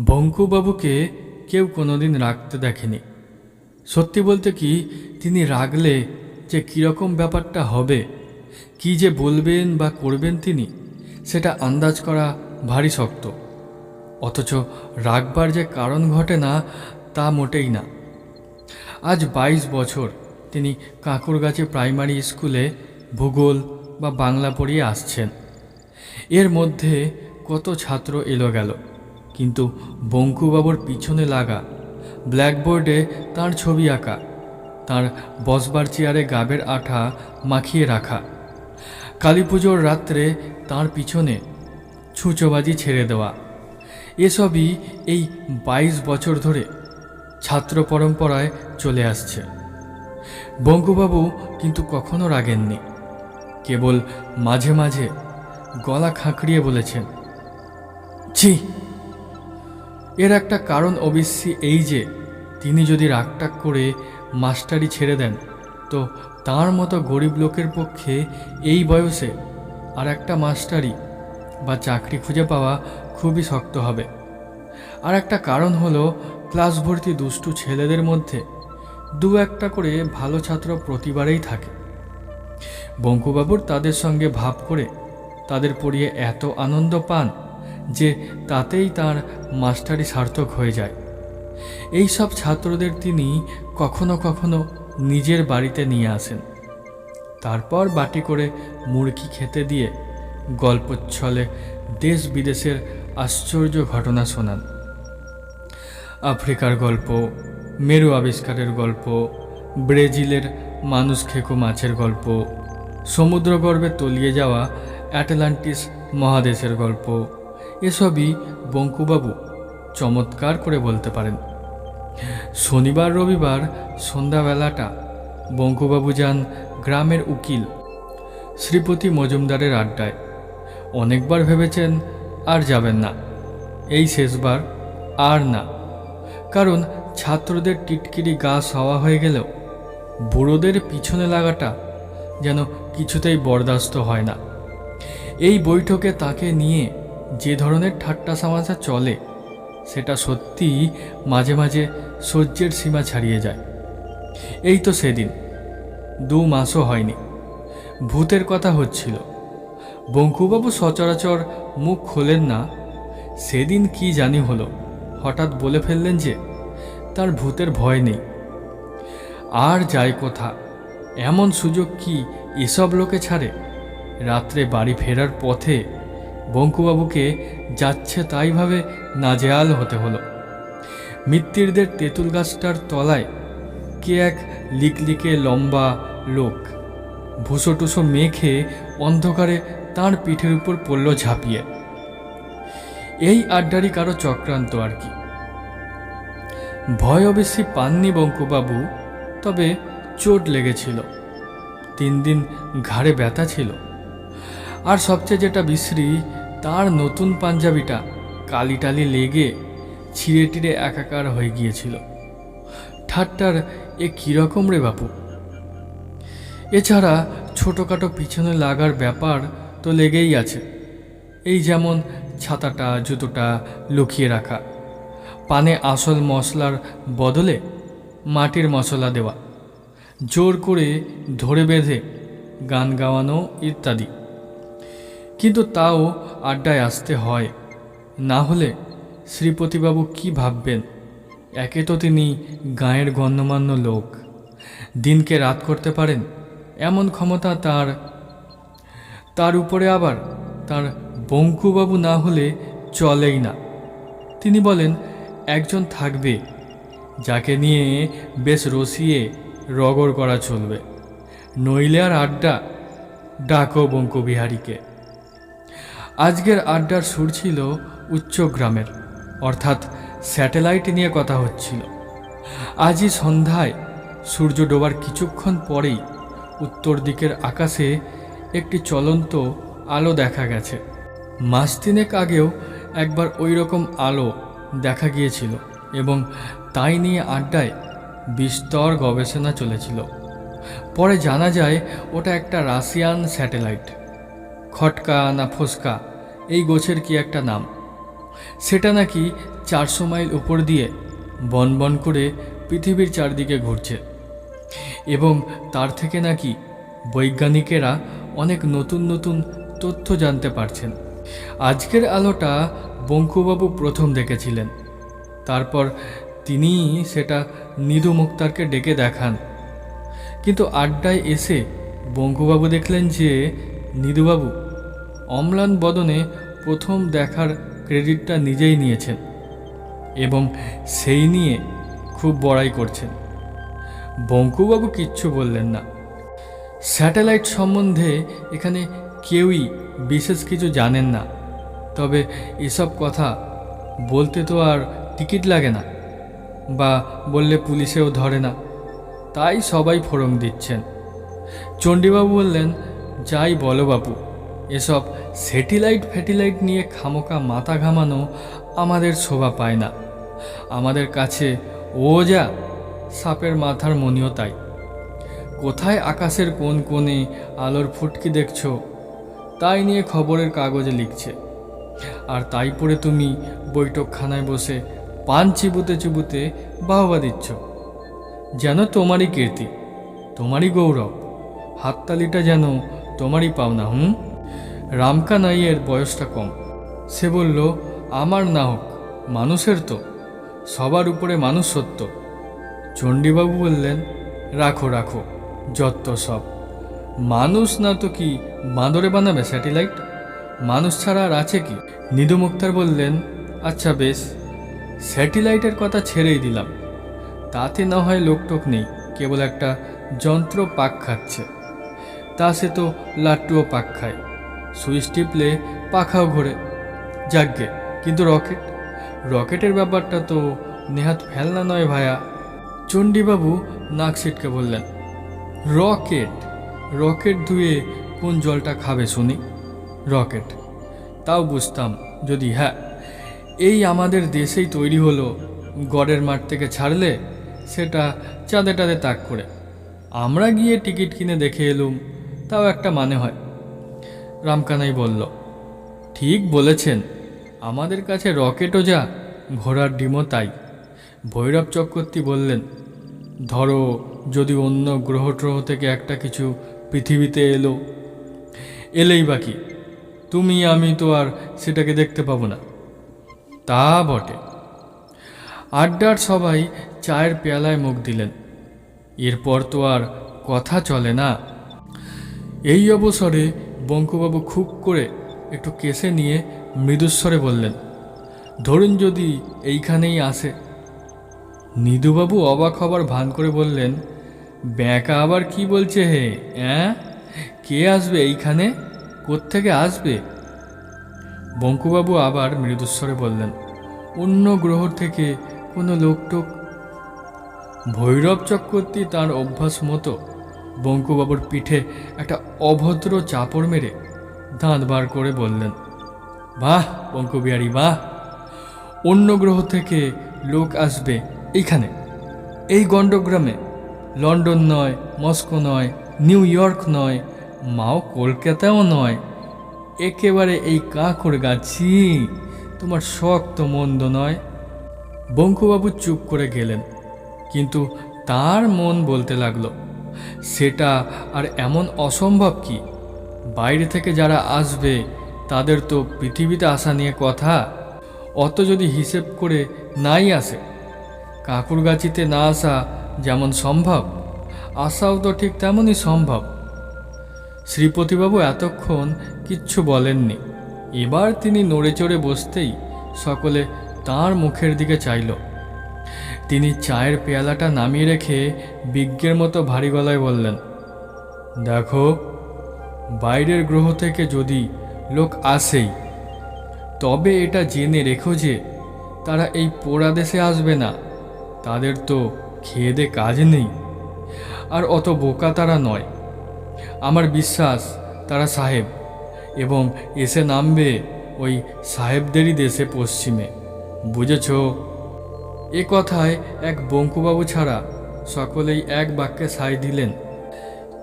বঙ্কুবাবুকে কেউ কোনোদিন রাখতে দেখেনি। সত্যি বলতে কি, তিনি রাগলে যে কীরকম ব্যাপারটা হবে, কি যে বলবেন বা করবেন তিনি, সেটা আন্দাজ করা ভারী শক্ত। অথচ রাগবার যে কারণ ঘটে না, তা মোটেই না। আজ বাইশ বছর তিনি কাঁকুরগাছি প্রাইমারি স্কুলে ভূগোল বা বাংলা পড়িয়ে আসছেন। এর মধ্যে কত ছাত্র এলো গেল। কিন্তু বঙ্কুবাবুর পিছনে লাগা ব্ল্যাকবোর্ডে তার ছবি আঁকা, তার বসবার চেয়ারে গাবের আঠা মাখিয়ে রাখা। কালী পুজোর রাত্রে তার পিছনে ছুঁচোবাজি ছেড়ে দেওয়া। এসবই এই বাইশ বছর ধরে ছাত্র পরম্পরায় চলে আসছে। বঙ্কুবাবু কিন্তু কখনো রাগেননি। কেবল মাঝে মাঝে গলা খাঁকড়িয়ে বলেছেন, ছি এর একটা কারণ অবশ্যই এই যে, তিনি যদি রাগটাগ করে মাস্টারি ছেড়ে দেন, তো তার মতো গরিব লোকের পক্ষে এই বয়সে আর একটা মাস্টারি বা চাকরি খুঁজে পাওয়া খুবই শক্ত হবে। আর একটা কারণ হলো ক্লাস ভর্তি দুষ্টু ছেলেদের মধ্যে দু একটা করে ভালো ছাত্র প্রতিবারেই থাকে। বঙ্কুবাবুর তাদের সঙ্গে ভাব করে তাদের পড়িয়ে এত আনন্দ পান যে তাতেই তার মাস্টারি সার্থক হয়ে যায়। এই সব ছাত্রদের তিনি কখনো কখনো নিজের বাড়িতে নিয়ে আসেন। তারপর বাটি করে মুরগি খেতে দিয়ে গল্পচ্ছলে দেশ বিদেশের আশ্চর্য ঘটনা শোনান। আফ্রিকার গল্প, মেরু আবিষ্কারের গল্প, ব্রেজিলের মানুষ খেকো মাছের গল্প, সমুদ্রগর্ভে তলিয়ে যাওয়া অ্যাটলান্টিস মহাদেশের গল্প এসবই বঙ্কুবাবু চমৎকার করে বলতে পারেন। শনিবার, রবিবার, সন্ধ্যাবেলাটা বঙ্কুবাবু যান গ্রামের উকিল শ্রীপতি মজুমদারের আড্ডায়। অনেকবার ভেবেছেন আর যাবেন না। এই শেষবার আর না। কারণ ছাত্রদের টিটকিরি গা সওয়া হয়ে গেলেও বুড়োদের পিছনে লাগাটা যেন কিছুতেই বরদাস্ত হয় না। এই বৈঠকে তাকে নিয়ে যে ধরনের ঠাট্টা সামাশা চলে, সেটা সত্যিই মাঝে মাঝে সহ্যের সীমা ছাড়িয়ে যায়। এই তো সেদিন, দু মাসও হয়নি। ভূতের কথা হচ্ছিল। বঙ্কুবাবু সচরাচর মুখ খোলেন না। সেদিন কি জানি হলো, হঠাৎ বলে ফেললেন যে, তার ভূতের ভয় নেই। আর যায় কোথা, এমন সুযোগ কি এসব লোকে ছাড়ে? রাত্রে বাড়ি ফেরার পথে বঙ্কুবাবুকে যাচ্ছে তাই ভাবে নাজেয়াল হতে হলো। মিত্তিরদের তেঁতুল গাছটার তলায় কে এক লিকলিকে লম্বা লোক। ভুসো টুসো মেখে অন্ধকারে তার পিঠের উপর পড়ল ঝাঁপিয়ে। এই আড্ডারই কারও চক্রান্ত আর কি। ভয় অবশ্যই পাননি বঙ্কুবাবু, তবে চোট লেগেছিল। তিন দিন ঘাড়ে ব্যথা ছিল। আর সবচেয়ে যেটা বিশ্রী, তার নতুন পাঞ্জাবিটা কালি টালি লেগে ছিঁড়ে টিড়ে একাকার হয়ে গিয়েছিল। ঠাট্টার এ কীরকম রে বাপু? এছাড়া ছোটোখাটো পিছনে লাগার ব্যাপার তো লেগেই আছে। এই যেমন ছাতাটা, জুতোটা লুকিয়ে রাখা, পানে আসল মশলার বদলে মাটির মশলা দেওয়া, জোর করে ধরে বেঁধে গান গাওয়ানো ইত্যাদি। কিন্তু তাও আড্ডায় আসতে হয়। না হলে শ্রীপতিবাবু কি ভাববেন? একে তো তিনি গাঁয়ের গণ্যমান্য লোক। দিনকে রাত করতে পারেন, এমন ক্ষমতা তার। তার উপরে আবার তার বঙ্কুবাবু না হলে চলেই না। তিনি বলেন, একজন থাকবে, যাকে নিয়ে বেশ রসিয়ে রগড় করা চলবে। নইলে আর আড্ডা ডাকো বঙ্কবিহারীকে। আজকের আড্ডার সুর ছিল উচ্চগ্রামের অর্থাৎ স্যাটেলাইট নিয়ে কথা হচ্ছিল। আজই সন্ধ্যায় সূর্য ডোবার কিছুক্ষণ পরেই উত্তর দিকের আকাশে একটি চলন্ত আলো দেখা গেছে। মাস তিনেক আগেও একবার ওই রকম আলো দেখা গিয়েছিল এবং তাই নিয়ে আড্ডায় বিস্তর গবেষণা চলেছিল। পরে জানা যায়, ওটা একটা রাশিয়ান স্যাটেলাইট। খটকা না ফোসকা, এই গোছের কি একটা নাম? সেটা নাকি চারশো মাইল উপর দিয়ে বন বন করে পৃথিবীর চারদিকে ঘুরছে। এবং তার থেকে নাকি বৈজ্ঞানিকেরা অনেক নতুন নতুন তথ্য জানতে পারছেন। আজকের আলোটা বঙ্কুবাবু প্রথম দেখেছিলেন। তারপর তিনি সেটা নিধু মুক্তারকে ডেকে দেখান। কিন্তু আড্ডায় এসে বঙ্কুবাবু দেখলেন যে, নিধুবাবু অম্লান বদনে প্রথম দেখার ক্রেডিটটা নিজেই নিয়েছেন এবং সেই নিয়ে খুব বড়াই করছেন। বঙ্কুবাবু কিচ্ছু বললেন না। স্যাটেলাইট সম্বন্ধে এখানে কেউই বিশেষ কিছু জানেন না। তবে এসব কথা বলতে তো আর টিকিট লাগে না বা বললে পুলিশেও ধরে না। তাই সবাই ফোরম দিচ্ছেন। চণ্ডীবাবু বললেন, যাই বলো বাপু। এসব স্যাটেলাইট ফ্যাটেলাইট নিয়ে খামোকা মাথা ঘামানো আমাদের শোভা পায় না। আমাদের কাছে ও যা, সাপের মাথার মনিও তাই। কোথায় আকাশের কোন কোণে আলোর ফুটকি দেখছ? তাই নিয়ে খবরের কাগজে লিখছে। আর তাই পড়ে তুমি বৈঠকখানায় বসে পান চিবুতে চিবুতে বাহবা দিচ্ছ। যেন তোমারই কীর্তি, তোমারই গৌরব, হাততালিটা যেন তোমারই পাওনা, হুম? রামকা নাইয়ের বয়সটা কম। সে বলল, আমার না হোক, মানুষের তো। সবার উপরে মানুষ সত্য। চণ্ডীবাবু বললেন, রাখো রাখো যত সব। মানুষ না তো কি বাঁদরে বানাবে স্যাটেলাইট? মানুষ ছাড়া আর আছে কি? নিদু মুক্তার বললেন আচ্ছা বেশ, স্যাটেলাইটের কথা ছেড়েই দিলাম। তাতে না হয় লোকটোক নেই, কেবল একটা যন্ত্র পাক খাচ্ছে। তা সে তো লাট্টুও পাক খায়। সুইচ টিপলে পাখাও ঘোরে। যাকগে, কিন্তু রকেট? রকেটের ব্যাপারটা তো নেহাত ফেলনা নয় ভায়া। চণ্ডীবাবু নাক সিটকে বললেন, রকেট? রকেট ধুয়ে কোন জলটা খাবে শুনি? রকেট? তাও বুঝতাম, যদি হ্যাঁ। এই আমাদের দেশেই তৈরি হলো, গড়ের মাঠ থেকে ছাড়লে সেটা চাঁদে টাদে তাক করে। আমরা গিয়ে টিকিট কিনে দেখে এলুম, তাও একটা মানে হয়। রামকানাই বলল, ঠিক বলেছেন। আমাদের কাছে রকেটও যা, ঘোড়ার ডিমও তাই। ভৈরব চক্রবর্তী বললেন, ধরো, যদি অন্য গ্রহ ট্রহ থেকে একটা কিছু পৃথিবীতে এলো, এলেই বাকি তুমি, আমি তো আর সেটাকে দেখতে পাবো না। তা বটে। আড্ডার সবাই চায়ের পেয়ালায় মুখ দিলেন। এরপর তো আর কথা চলে না। এই অবসরে বঙ্কুবাবু খুব করে একটু কেসে নিয়ে মৃদুস্বরে বললেন, ধরুন যদি এইখানেই আসে। নিদুবাবু অবাক হবার ভান করে বললেন, ব্যাঁকা আবার কি বলছে হে, অ্যাঁ? কে আসবে এইখানে? কোত্থেকে আসবে? বঙ্কুবাবু আবার মৃদুস্বরে বললেন, অন্য গ্রহ থেকে কোনো লোকটোক ভৈরব চক্রবর্তী তার অভ্যাস মতো বঙ্কুবাবুর পিঠে একটা অভদ্র চাপড় মেরে দাঁত বার করে বললেন, বাহ বঙ্কুবিহারী বাহ। অন্য গ্রহ থেকে লোক আসবে এইখানে। এই গণ্ডগ্রামে। লন্ডন নয়, মস্কো নয়, নিউ ইয়র্ক নয়, মাও কলকাতাও নয়। একেবারে এই কাঁকড় গাছি, তোমার শক্ত মন্দ নয়। বঙ্কুবাবু চুপ করে গেলেন, কিন্তু তার মন বলতে লাগল সেটা আর এমন অসম্ভব কি? বাইরে থেকে যারা আসবে, তাদের তো পৃথিবীতে আসা নিয়ে কথা। অত যদি হিসেব করে নাই আসে কাকুরগাছিতে না আসা যেমন সম্ভব আসাও তো ঠিক তেমনই সম্ভব। শ্রীপতিবাবু এতক্ষণ কিচ্ছু বলেননি। এবার তিনি নড়ে চড়ে বসতেই সকলে তার মুখের দিকে চাইল। তিনি চায়ের পেয়ালাটা নামিয়ে রেখে বিজ্ঞের মতো ভারী গলায় বললেন, দেখো, বাইরের গ্রহ থেকে যদি লোক আসেই, তবে এটা জেনে রেখো যে তারা এই পোড়া দেশে আসবে না। তাদের তো খেয়ে কাজ নেই। আর অত বোকা তারা নয়। আমার বিশ্বাস, তারা সাহেব, এবং এসে নামবে ওই সাহেবদেরই দেশে পশ্চিমে। বুঝেছ? এ কথায় এক বঙ্কুবাবু ছাড়া সকলেই এক বাক্যে সাই দিলেন।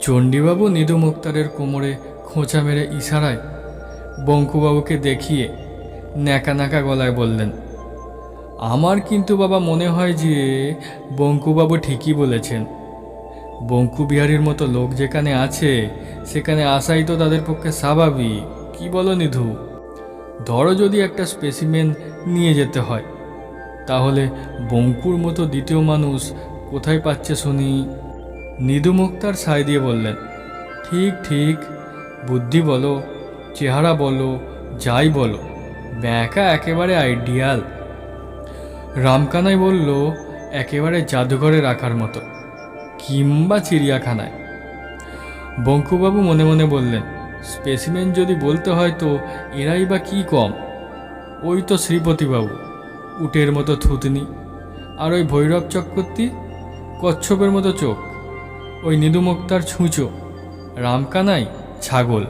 চণ্ডীবাবু নিধু মুক্তারের কোমরে খোঁচা মেরে ইশারায় বঙ্কুবাবুকে দেখিয়ে ন্যাকা গলায় বললেন, আমার কিন্তু বাবা মনে হয় যে বঙ্কুবাবু ঠিকই বলেছেন। বঙ্কু বিহারীর মতো লোক যেখানে আছে, সেখানে আসাই তো তাদের পক্ষে স্বাভাবিক। কি বলো নিধু? ধরো যদি একটা স্পেসিমেন নিয়ে যেতে হয়। তাহলে বঙ্কুর মতো দ্বিতীয় মানুষ কোথায় পাচ্ছে শুনি? নিধু মুক্তার সায় দিয়ে বললেন, ঠিক ঠিক, বুদ্ধি বলো, চেহারা বলো, যাই বলো, ব্যাঁকা একেবারে আইডিয়াল। রামকানাই বলল, একেবারে জাদুঘরে রাখার মতো কিংবা চিড়িয়াখানায়। বঙ্কুবাবু মনে মনে বললেন, স্পেসিমেন যদি বলতে হয় তো এরাই বা কি কম? ওই তো শ্রীপতিবাবু। উটের মতো থুতনি আর ওই ভৈরব চক্রবর্তী কচ্ছপের মতো চোখ, ওই নিদুমক্তার ছুঁচো, রামকানাই ছাগল,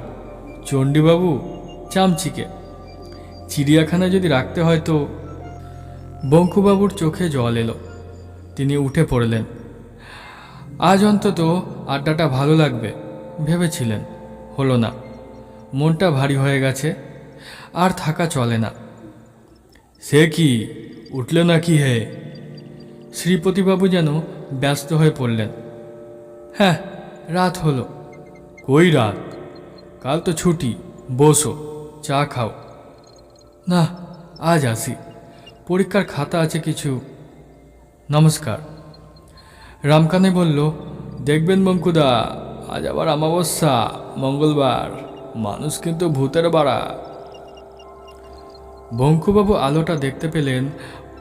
চণ্ডীবাবু চামচিকে। চিড়িয়াখানায় যদি রাখতে হয় তো বঙ্কুবাবুর চোখে জল এলো। তিনি উঠে পড়লেন। আজ অন্তত আড্ডাটা ভালো লাগবে, ভেবেছিলেন। হলো না। মনটা ভারী হয়ে গেছে, আর থাকা চলে না। সে কি উঠলে না কি হে? শ্রীপতিবাবু যেন ব্যস্ত হয়ে পড়লেন। হ্যাঁ রাত হলো। কই রাত? কাল তো ছুটি, বসো, চা খাও। না, আজ আসি। পরীক্ষার খাতা আছে কিছু। নমস্কার। রামকানে বলল, দেখবেন বঙ্কুদা আজ আবার অমাবস্যা, মঙ্গলবার। মানুষ কিন্তু ভূতের বাড়া। বঙ্কুবাবু আলোটা দেখতে পেলেন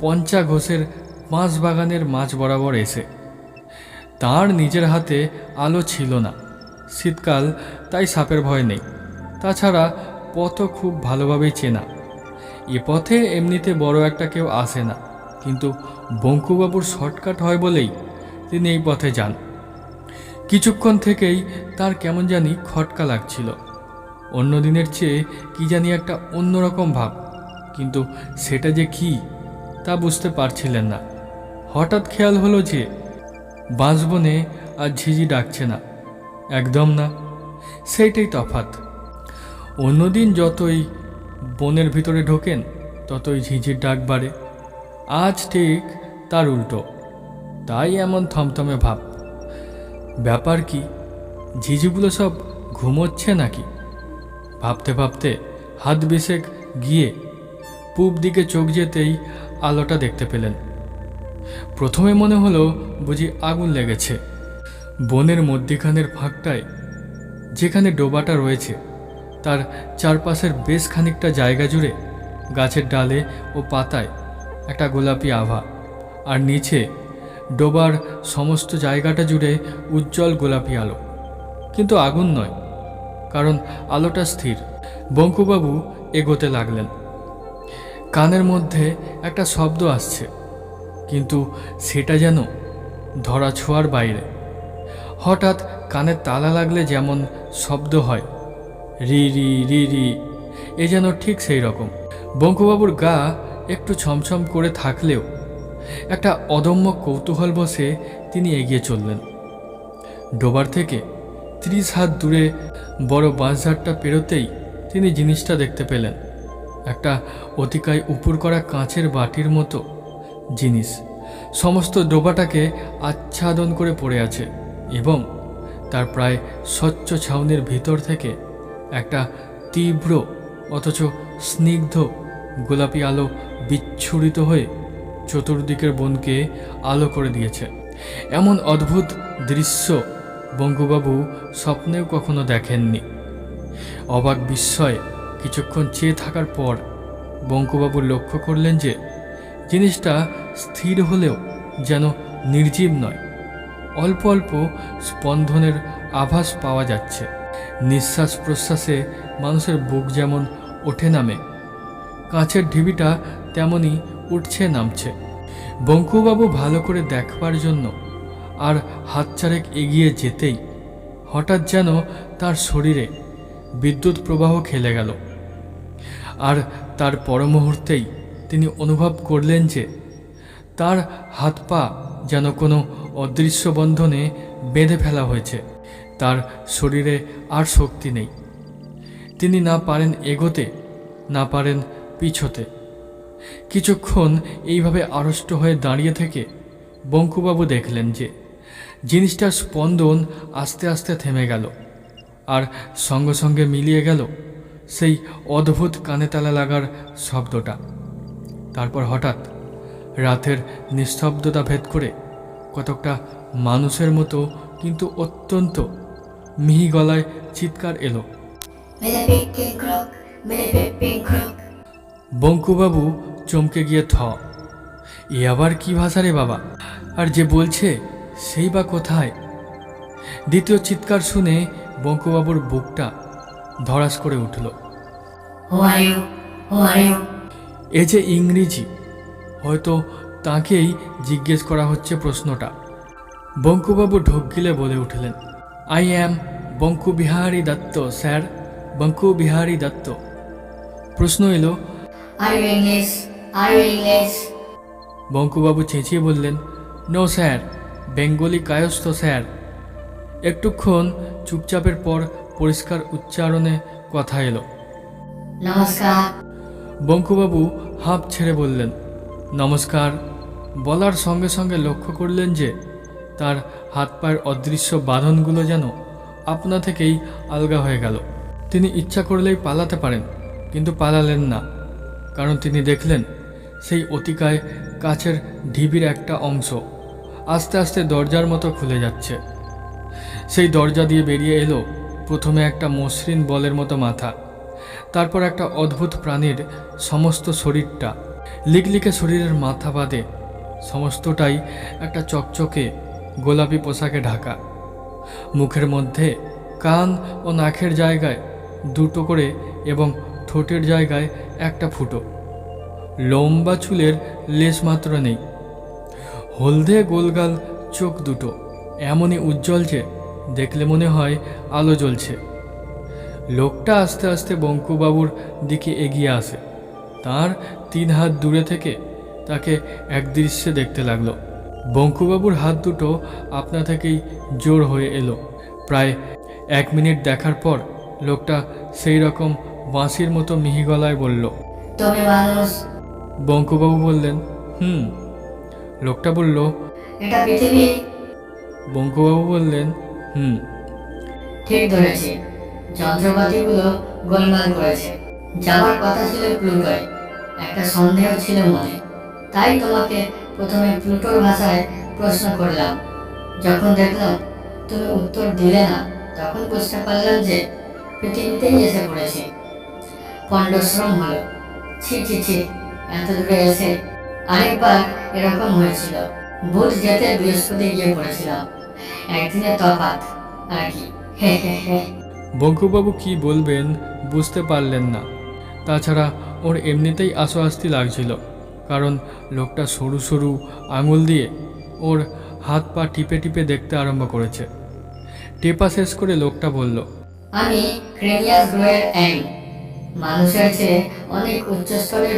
পঞ্চা ঘোষের মাছ বাগানের মাছ বরাবর এসে। তার নিজের হাতে আলো ছিল না। শীতকাল, তাই সাপের ভয় নেই। তাছাড়া পথও খুব ভালোভাবেই চেনা। এ পথে এমনিতে বড় একটা কেউ আসে না। কিন্তু বঙ্কুবাবুর শর্টকাট হয় বলেই তিনি এই পথে যান। কিছুক্ষণ থেকেই তার কেমন জানি খটকা লাগছিল। অন্য দিনের চেয়ে কি জানি একটা অন্যরকম ভাব। কিন্তু সেটা যে কি তা বুঝতে পারছিলেন না। হঠাৎ খেয়াল হলো যে বাঁশবনে আর ঝিঝি ডাকছে না। একদম না। সেইটাই তফাত অন্যদিন যতই বনের ভিতরে ঢোকেন, ততই ঝিঝির ডাক বাড়ে। আজ ঠিক তার উল্টো। তাই এমন থমথমে ভাব। ব্যাপার কি? ঝিঝিগুলো সব ঘুমোচ্ছে নাকি? ভাবতে ভাবতে হাত বিশেক গিয়ে পূব দিকে চোখ যেতেই আলোটা দেখতে পেলেন। প্রথমে মনে হলো বুঝি আগুন লেগেছে। বনের মধ্যিখানের ফাঁকটায়, যেখানে ডোবাটা রয়েছে, তার চারপাশের বেশ খানিকটা জায়গা জুড়ে গাছের ডালে ও পাতায় একটা গোলাপি আভা, আর নিচে ডোবার সমস্ত জায়গাটা জুড়ে উজ্জ্বল গোলাপি আলো। কিন্তু আগুন নয়, কারণ আলোটা স্থির। বঙ্কুবাবু এগোতে লাগলেন। কানের মধ্যে একটা শব্দ আসছে, কিন্তু সেটা যেন ধরা ছোঁয়ার বাইরে। হঠাৎ কানের তালা লাগলে যেমন শব্দ হয়, রি রি রি রি, এ যেন ঠিক সেই রকম। বঙ্কুবাবুর গা একটু ছমছম করে থাকলেও একটা অদম্য কৌতূহল বসে তিনি এগিয়ে চললেন। ডোবার থেকে ত্রিশ হাত দূরে বড় বাঁশঝাড়টা পেরোতেই তিনি জিনিসটা দেখতে পেলেন। একটা অতিকায় উপর করা কাঁচের বাটির মতো জিনিস। সমস্ত ডোবাটাকে আচ্ছাদন করে পড়ে আছে এবং তার প্রায় স্বচ্ছ ছাউনির ভিতর থেকে একটা তীব্র অথচ স্নিগ্ধ গোলাপি আলো বিচ্ছুরিত হয়ে চতুর্দিকের বনকে আলো করে দিয়েছে। এমন অদ্ভুত দৃশ্য বঙ্গুবাবু স্বপ্নেও কখনো দেখেননি। অবাক বিস্ময়ে কিছুক্ষণ চেয়ে থাকার পর বঙ্কুবাবু লক্ষ্য করলেন যে জিনিসটা স্থির হলেও যেন নির্জীব নয়। অল্প অল্প স্পন্দনের আভাস পাওয়া যাচ্ছে। নিঃশ্বাস প্রশ্বাসে মানুষের বুক যেমন ওঠে নামে, কাঁচের ঢিবিটা তেমনই উঠছে নামছে। বঙ্কুবাবু ভালো করে দেখবার জন্য আর হাত চারেক এগিয়ে যেতেই হঠাৎ যেন তার শরীরে বিদ্যুৎ প্রবাহ খেলে গেল। আর তার পর মুহূর্তেই তিনি অনুভব করলেন যে তার হাত পা যেন কোনো অদৃশ্য বন্ধনে বেঁধে ফেলা হয়েছে। তার শরীরে আর শক্তি নেই। তিনি না পারেন এগোতে, না পারেন পিছোতে। কিছুক্ষণ এইভাবে আড়ষ্ট হয়ে দাঁড়িয়ে থেকে বঙ্কুবাবু দেখলেন যে জিনিসটার স্পন্দন আস্তে আস্তে থেমে গেল, আর সঙ্গে সঙ্গে মিলিয়ে গেল সেই অদ্ভুত কানে তালা লাগার শব্দটা। তারপর হঠাৎ রাতের নিস্তব্ধতা ভেদ করে কতকটা মানুষের মতো কিন্তু অত্যন্ত মিহি গলায় চিৎকার এলো. বঙ্কুবাবু চমকে গিয়ে থ, এ আবার কি ভাষা রে বাবা? আর যে বলছে সেই বা কোথায়? দ্বিতীয় চিৎকার শুনে বঙ্কুবাবুর বুকটা ধরাস করে উঠল। এ যে ইংরেজি হয়তো তাকেই জিজ্ঞেস করা হচ্ছে প্রশ্নটা। বঙ্কুবাবু ঢোক গিলে বলে উঠলেন I am Bonku Bihari Dutta sir Bonku Bihari Dutta. প্রশ্ন এলো? বঙ্কুবাবু চেঁচিয়ে বললেন no sir Bengali Kayastha sir একটুক্ষণ চুপচাপের পর পরিষ্কার উচ্চারণে কথা এলো। নমস্কার। বঙ্কুবাবু হাঁপ ছেড়ে বললেন, নমস্কার। বলার সঙ্গে সঙ্গে লক্ষ্য করলেন যে, তার হাত পায়ের অদৃশ্য বাঁধনগুলো যেন আপনা থেকেই আলগা হয়ে গেল। তিনি ইচ্ছা করলেই পালাতে পারেন, কিন্তু পালালেন না। কারণ তিনি দেখলেন, সেই অতিকায় কাছের ঢিবির একটা অংশ আস্তে আস্তে দরজার মতো খুলে যাচ্ছে। সেই দরজা দিয়ে বেরিয়ে এলো প্রথমে একটা মসৃণ বলের মতো মাথা। তারপর একটা অদ্ভুত প্রাণীর সমস্ত শরীরটা লিকলিকে শরীরের মাথা বাদে সমস্তটাই একটা চকচকে গোলাপি পোশাকে ঢাকা। মুখের মধ্যে কান ও নাকের জায়গায় দুটো করে এবং ঠোঁটের জায়গায় একটা ফুটো। লম্বা চুলের লেশ মাত্র নেই। হলদে গোলগাল চোখ দুটো। এমনই উজ্জ্বল যে দেখলে মনে হয় আলো জ্বলছে। লোকটা আস্তে আস্তে বঙ্কুবাবুর দিকে এগিয়ে আসে। তার তিন হাত দূরে থেকে তাকে একদৃশ্যে দেখতে লাগল। বঙ্কুবাবুর হাত দুটো আপনা থেকেই জোর হয়ে এলো। প্রায় এক মিনিট দেখার পর লোকটা সেই রকম বাঁশির মতো মিহি গলায় বলল তুমি মানুষ। বঙ্কুবাবু বললেন হুম। লোকটা বলল এটা পৃথিবী। বঙ্কুবাবু বললেন হুম। ঠিক ধরেছি। যন্ত্রপাতিগুলো গোলমাল করেছে। যাওয়ার কথা ছিল প্লুটোয়। একটা সন্দেহ ছিল মনে। তাই তোমাকে প্রথমে প্লুটোর ভাষায় প্রশ্ন করলাম। যখন দেখলাম তুমি উত্তর দিলে না, তখন বুঝতে পারলাম যে পৃথিবীতেই এসে পড়েছি। পণ্ডশ্রম হলো, ছি ছি ছি, এত দূরে এসে আরেকবার এরকম হয়েছিল। বুধ যেতে বৃহস্পতি গিয়ে পড়েছিলাম একদিনে তফাৎ, আর কি। হে হে হে। বঙ্কুবাবু কি বলবেন বুঝতে পারলেন না। তাছাড়া ওর এমনিতেই আশোআস্তি লাগছিল কারণ লোকটা সরু সরু আঙুল দিয়ে ওর হাত পা টিপে টিপে দেখতে আরম্ভ করেছে। টেপা শেষ করে লোকটা বলল আমি ক্রেনিয়াস গ্রহের অ্যাং মানুষের চেয়ে অনেক উচ্চ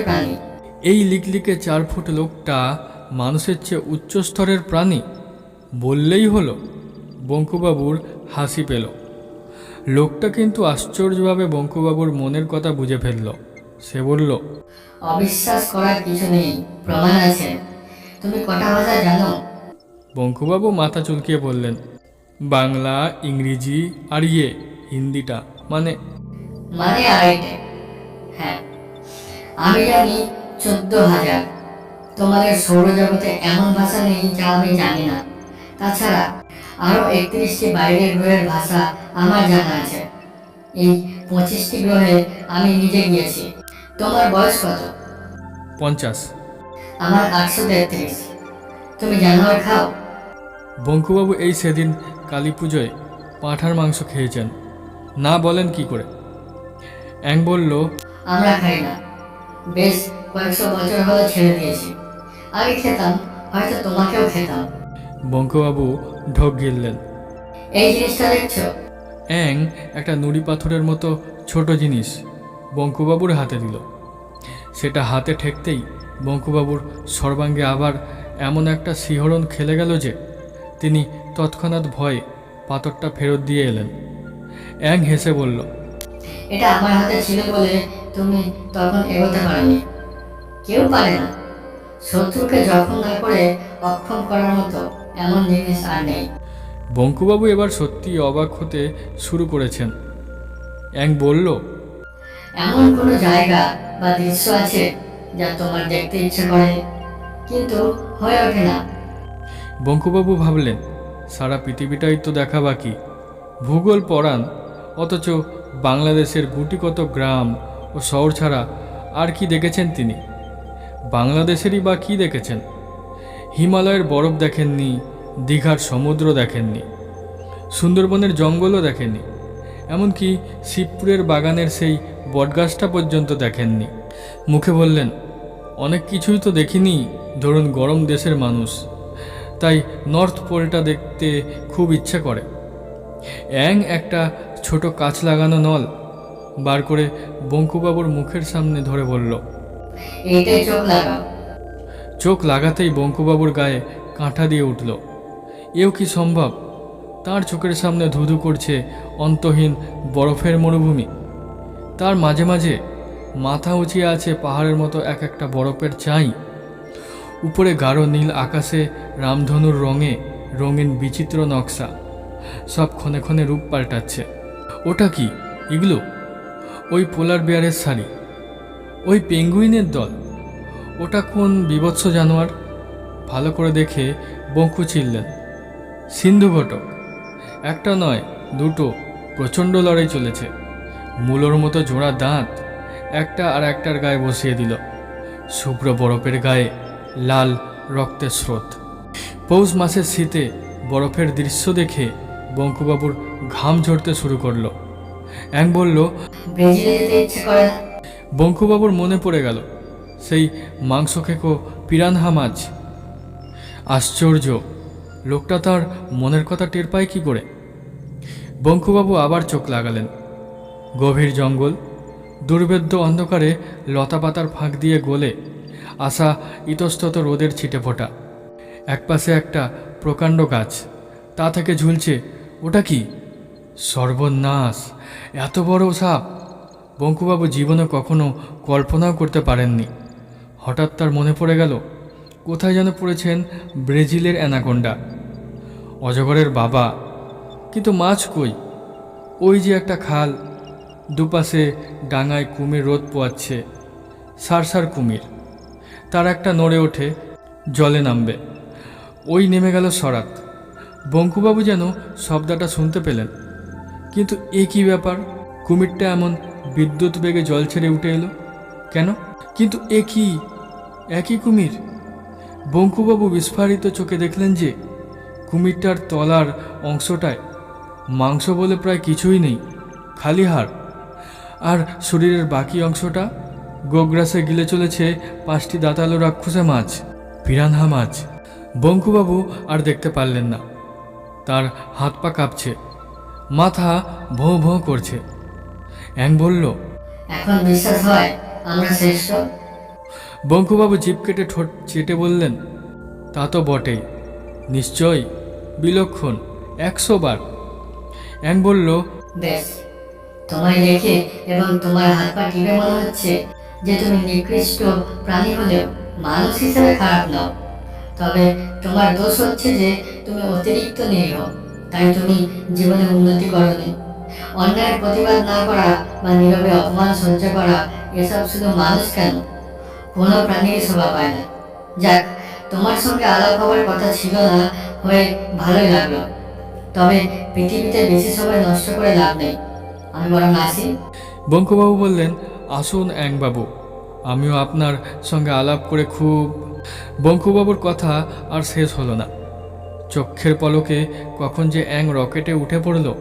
প্রাণী। এই লিকলিকে চার ফুট লোকটা মানুষের চেয়ে উচ্চস্তরের প্রাণী বললেই হলো বঙ্কুবাবুর হাসি পেল। লোকটা কিন্তু আশ্চর্যভাবে বঙ্কুবাবুর মনের কথা বুঝে ফেলল। সে বলল অবিশ্বাস করার কিছু নেই প্রমাণ আছে। তুমি কটা ভাষা জানো? বঙ্কুবাবু মাথা চুলকিয়ে বললেন বাংলা ইংরেজি আর ইয়ে হিন্দিটা মানে মানে আড়াইটে হ্যাঁ আমি জানি চোদ্দ হাজার। তোমাদের সৌরজগতে এমন ভাষা নেই যা আমি জানি না। তাছাড়া আরও একত্রিশটি বাইরের গ্রহের ভাষা আমার জানা আছে। এই পঁচিশটি গ্রহে আমি নিজে গিয়েছি। তোমার বয়স কত? পঞ্চাশ। আমার আটশো তেত্রিশ। তুমি জানোয়ার খাও? বঙ্কুবাবু এই সেদিন কালী পুজোয় পাঁঠার মাংস খেয়েছেন। না বলেন কি করে? অ্যাং বলল আমরা খাই না। বেশ কয়েকশো বছর হলো ছেড়ে দিয়েছি। আগে খেতাম হয়তো তোমাকেও খেতাম। বঙ্কুবাবু ঢোক গিললেন। এই জিনিসটা দেখছ? অ্যাং একটা নুড়ি পাথরের মতো ছোট জিনিস বঙ্কুবাবুর হাতে দিল। সেটা হাতে ঠেকতেই বঙ্কুবাবুর সর্বাঙ্গে আবার এমন একটা শিহরণ খেলে গেল যে তিনি তৎক্ষণাৎ ভয়ে পাথরটা ফেরত দিয়ে এলেন। অ্যাং হেসে বলল এটা আমার হাতে ছিল বলে তুমি তখন এগোতে পারোনি। কেউ পারে না। শত্রুকে জখম না করে অক্ষম করার মতো এমন জিনিস আর নেই। বঙ্কুবাবু এবার সত্যি অবাক হতে শুরু করেছেন। অ্যাং বলল এমন কোনো জায়গা বা দৃশ্য আছে যা তোমার দেখতে ইচ্ছে করে কিন্তু হয়ে ওঠে না। বঙ্কুবাবু ভাবলেন সারা পৃথিবীটাই তো দেখা বাকি। ভূগোল পড়ান অথচ বাংলাদেশের গুটি কত গ্রাম ও শহর ছাড়া আর কি দেখেছেন তিনি? বাংলাদেশেরই বা কী দেখেছেন? হিমালয়ের বরফ দেখেননি, দীঘার সমুদ্র দেখেননি, সুন্দরবনের জঙ্গলও দেখেননি, এমনকি শিবপুরের বাগানের সেই বটগাছটা পর্যন্ত দেখেননি। মুখে বললেন, অনেক কিছুই তো দেখিনি, ধরুন গরম দেশের মানুষ। তাই নর্থ পোলটা দেখতে খুব ইচ্ছে করে। অ্যাং একটা ছোট কাচ লাগানো নল বার করে বঙ্কুবাবুর মুখের সামনে ধরে বলল এইটাই চোখ লাগাও। চোখ লাগাতেই বঙ্কুবাবুর গায়ে কাঁটা দিয়ে উঠল। এও কি সম্ভব? তার চোখের সামনে ধুধু করছে অন্তহীন বরফের মরুভূমি। তার মাঝে মাঝে মাথা উঁচিয়ে আছে পাহাড়ের মতো এক একটা বরফের চাই উপরে গাঢ় নীল আকাশে রামধনুর রঙে রঙিন বিচিত্র নকশা। সব ক্ষণে ক্ষণে রূপ পাল্টাচ্ছে। ওটা কি? এগুলো? ওই পোলার বেয়ারের শাড়ি। ওই পেঙ্গুইনের দল? ওটা কোন বিভৎস জানোয়ার? ভালো করে দেখে বঙ্কু ছিললেন সিন্ধু ঘটক। একটা নয় দুটো প্রচণ্ড লড়াই চলেছে। মূলোর মতো জোড়া দাঁত একটা আর একটার গায়ে বসিয়ে দিল। শুভ্র বরফের গায়ে লাল রক্তের স্রোত। পৌষ মাসের শীতে বরফের দৃশ্য দেখে বঙ্কুবাবুর ঘাম ঝরতে শুরু করল। অ্যাং বলল বঙ্কুবাবুর মনে পড়ে গেল সেই মাংস খেকো পিরানহা মাছ। আশ্চর্য, লোকটা তার মনের কথা টের পায় কি করে? বঙ্কুবাবু আবার চোখ লাগালেন। গভীর জঙ্গল দুর্বেদ্য অন্ধকারে লতাপাতার ফাঁক দিয়ে গলে আসা ইতস্তত রোদের ছিটে ফোটা। একপাশে একটা প্রকাণ্ড গাছ, তা থেকে ঝুলছে, ওটা কি? সর্বনাশ, এত বড় সাপ! বঙ্কুবাবু জীবনে কখনো কল্পনাও করতে পারেননি। হঠাৎ তার মনে পড়ে গেল, কোথায় যেন পড়েছেন ব্রেজিলের অ্যানাকোন্ডা। অজগরের বাবা, কিন্তু মাছ কই? ওই যে একটা খাল, দুপাশে ডাঙায় কুমির রোদ পোয়াচ্ছে, সারসার কুমির। তার একটা নড়ে ওঠে, জলে নামবে। ওই নেমে গেল সরাত বঙ্কুবাবু যেন শব্দটা শুনতে পেলেন। কিন্তু এ কী ব্যাপার? কুমিরটা এমন বিদ্যুৎ বেগে জল ছেড়ে উঠে এলো। কেন? কিন্তু এ কি? একই কুমির? বঙ্কুবাবু বিস্ফারিত চোখে দেখলেন যে কুমিরটার তলার অংশটায় মাংস বলে প্রায় কিছুই নেই, খালি হাড়। আর শরীরের বাকি অংশটা গোগ্রাসে গিলে চলেছে পাঁচটি দাঁতালো রাক্ষসে মাছ, পিরানহা মাছ। বঙ্কুবাবু আর দেখতে পারলেন না। তার হাত পা কাঁপছে, মাথা ভোঁ ভোঁ করছে। অ্যাং বলল, এখন বিশ্বাস হয় আমরা শ্রেষ্ঠ? বঙ্কুবাবু জিপ কেটে ঠোঁট চেটে বললেন, তা তো বটেই। নিশ্চয় বিলক্ষণ, একশো বার। অ্যাং বলল তোমায় তোমার তবে তোমার দোষ হচ্ছে যে তুমি অতিরিক্ত তাই তুমি জীবনে উন্নতি অন্যায়ের প্রতিবাদ না করা বা নীরবে অপমান সহ্য করা, এসব শুধু মানুষ কেন? কোনো প্রাণীর শোভা পায় না। যাক, তোমার সঙ্গে আলাপ হবার কথা ছিল না, হয়ে ভালোই লাগল। তবে পৃথিবীতে বেশি সময় নষ্ট করে লাভ নেই। আমি বরং আসি। বঙ্কুবাবু বললেন, আসুন অ্যাংবাবু। আমিও আপনার সঙ্গে আলাপ করে খুব বঙ্কুবাবুর কথা আর শেষ হলো না। চক্ষের পলকে কখন যে অ্যাং রকেটে উঠে পড়ল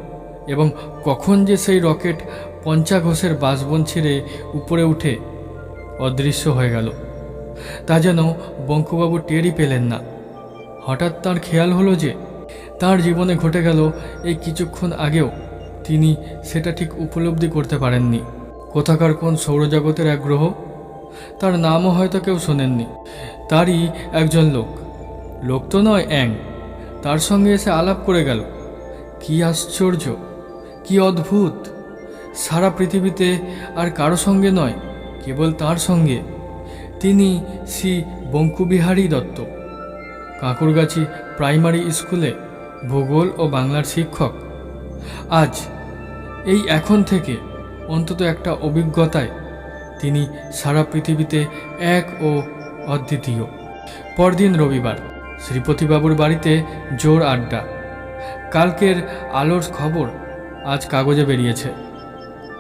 এবং কখন যে সেই রকেট পঞ্চাঘোষের বাসবন ছেড়ে উপরে উঠে অদৃশ্য হয়ে গেল। তা যেন বঙ্কুবাবু টেরই পেলেন না। হঠাৎ তার খেয়াল হলো যে তার জীবনে ঘটে গেল এই কিছুক্ষণ আগেও তিনি সেটা ঠিক উপলব্ধি করতে পারেননি। কোথাকার কোন সৌরজগতের এক গ্রহ? তার নামও হয়তো কেউ শোনেননি। তারই একজন লোক। লোক তো নয়, অ্যাং। তার সঙ্গে এসে আলাপ করে গেল। কি আশ্চর্য, কি অদ্ভুত! সারা পৃথিবীতে আর কারও সঙ্গে নয়। কেবল তার সঙ্গে। তিনি শ্রী বঙ্কুবিহারী দত্ত। কাঁকুরগাছি প্রাইমারি স্কুলে ভূগোল ও বাংলার শিক্ষক। আজ, এই এখন থেকে অন্তত একটা অভিজ্ঞতায় তিনি সারা পৃথিবীতে এক ও অদ্বিতীয়। পরদিন রবিবার, শ্রীপতিবাবুর বাড়িতে জোর আড্ডা। কালকের আলোর খবর আজ কাগজে বেরিয়েছে।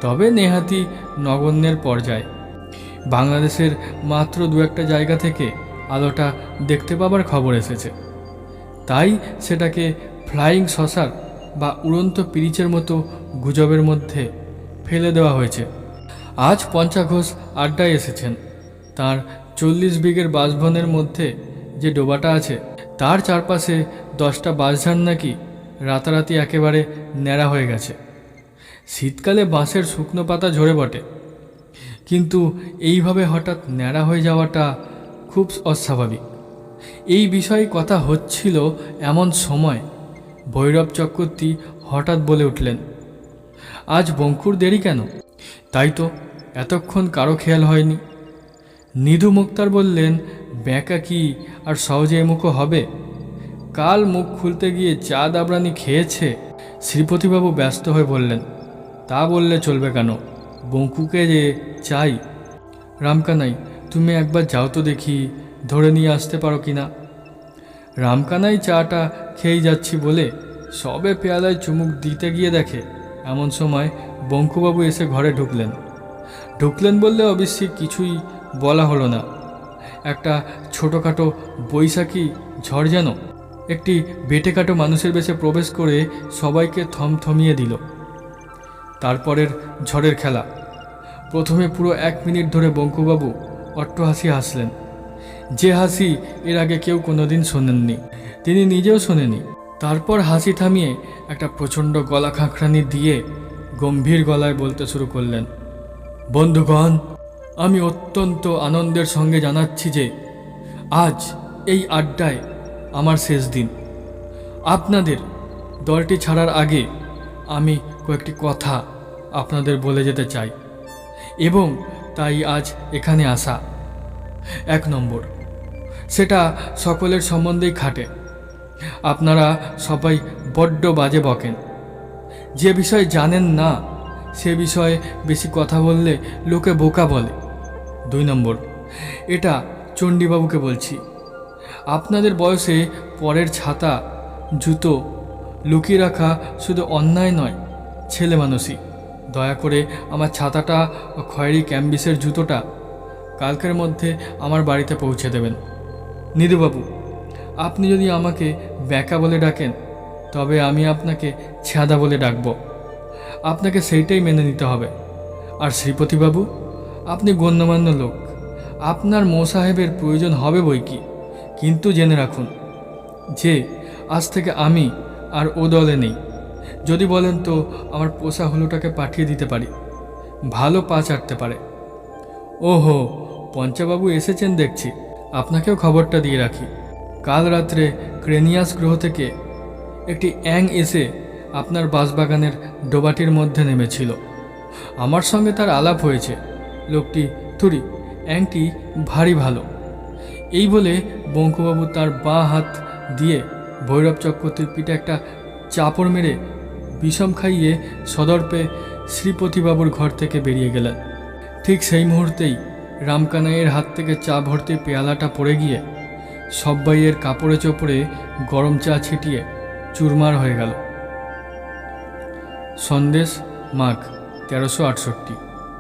তবে নেহাতি নগণ্যের পর্যায়ে বাংলাদেশের মাত্র দু একটা জায়গা থেকে আলোটা দেখতে পাবার খবর এসেছে। তাই সেটাকে ফ্লাইং সসার বা উড়ন্ত পিরিচের মতো গুজবের মধ্যে ফেলে দেওয়া হয়েছে। আজ পঞ্চা ঘোষ আড্ডায় এসেছেন। তার চল্লিশ বিঘের বাসভবনের মধ্যে যে ডোবাটা আছে, তার চারপাশে দশটা বাঁশঝাড় নাকি রাতারাতি একেবারে ন্যাড়া হয়ে গেছে। শীতকালে বাঁশের শুকনো পাতা ঝরে বটে। কিন্তু এইভাবে হঠাৎ ন্যাড়া হয়ে যাওয়াটা খুব অস্বাভাবিক। এই বিষয়ে কথা হচ্ছিল এমন সময় ভৈরব চক্রবর্তী হঠাৎ বলে উঠলেন, আজ বঙ্কুর দেরি কেন? তাই তো এতক্ষণ কারও খেয়াল হয়নি। নিধু মুক্তার বললেন, ব্যাঁকা কি আর সহজে এমুখো হবে? কাল মুখ খুলতে গিয়ে চা দাবরানি খেয়েছে? শ্রীপতিবাবু ব্যস্ত হয়ে বললেন, তা বললে চলবে কেন? বঙ্কুকে যে চাই। রামকানাই, তুমি একবার যাও তো দেখি, ধরে নিয়ে আসতে পারো কি না? রামকানাই চাটা খেয়েই যাচ্ছি বলে সবে পেয়ালায় চুমুক দিতে গিয়ে দেখে, এমন সময় বঙ্কুবাবু এসে ঘরে ঢুকলেন। ঢুকলেন বললে অবশ্যই কিছুই বলা হলো না। একটা ছোটোখাটো বৈশাখী ঝড় যেন একটি বেটেকাটো মানুষের বেশে প্রবেশ করে সবাইকে থমথমিয়ে দিল। তারপরের ঝড়ের খেলা প্রথমে পুরো এক মিনিট ধরে বঙ্কুবাবু অট্ট হাসি হাসলেন। যে হাসি এর আগে কেউ কোনোদিন শোনেননি, তিনি নিজেও শোনেনি তারপর হাসি থামিয়ে একটা প্রচণ্ড গলা খাঁকড়ানি দিয়ে গম্ভীর গলায় বলতে শুরু করলেন, বন্ধুগণ, আমি অত্যন্ত আনন্দের সঙ্গে জানাচ্ছি যে আজ এই আড্ডায় আমার শেষ দিন। আপনাদের দলটি ছাড়ার আগে আমি কয়েকটি কথা আপনাদের বলে যেতে চাই। এবং তাই আজ এখানে আসা। এক নম্বর, সেটা সকলের সম্বন্ধেই খাটে। আপনারা সবাই বড্ড বাজে বকেন। যে বিষয় জানেন না, সে বিষয়ে বেশি কথা বললে লোকে বোকা বলে। দুই নম্বর, এটা চণ্ডীবাবুকে বলছি। আপনাদের বয়সে পরের ছাতা, জুতো লুকিয়ে রাখা শুধু অন্যায় নয় ছেলে মানুষই দয়া করে আমার ছাতাটা খয়েরি ক্যাম্বিসের জুতোটা কালকের মধ্যে আমার বাড়িতে পৌঁছে দেবেন। নিধুবাবু, আপনি যদি আমাকে ব্যাকা বলে ডাকেন, তবে আমি আপনাকে ছাদা বলে ডাকব। আপনাকে সেইটাই মেনে নিতে হবে। আর শ্রীপতিবাবু, আপনি গণ্যমান্য লোক। আপনার মোসাহেবের প্রয়োজন হবে বই কি? কিন্তু জেনে রাখুন যে, আজ থেকে আমি আর ও দলে নেই। যদি বলেন তো আমার পোষা হলুটাকে পাঠিয়ে দিতে পারি। ভালো পা চাটতে পারে। ওহো, পঞ্চাবাবু এসেছেন দেখছি। আপনাকেও খবরটা দিয়ে রাখি। কাল রাত্রে ক্রেনিয়াস গ্রহ থেকে একটি অ্যাং এসে আপনার বাঁশবাগানের ডোবাটির মধ্যে নেমেছিল। আমার সঙ্গে তার আলাপ হয়েছে। লোকটি, থুরি, অ্যাংটি ভারী ভালো। এই বলে বঙ্কুবাবু তার বাঁ হাত দিয়ে ভৈরব চক্রবর্তীর পিঠে একটা চাপড় মেরে বিষম খাইয়ে সদর্পে শ্রীপতিবাবুর ঘর থেকে বেরিয়ে গেলেন। ঠিক সেই মুহূর্তেই রামকানাইয়ের হাত থেকে চা ভর্তি পেয়ালাটা পড়ে গিয়ে সব্বাইয়ের কাপড়ে চোপড়ে গরম চা ছিটিয়ে চুরমার হয়ে গেল। সন্দেশ, মাঘ, তেরোশো আটষট্টি।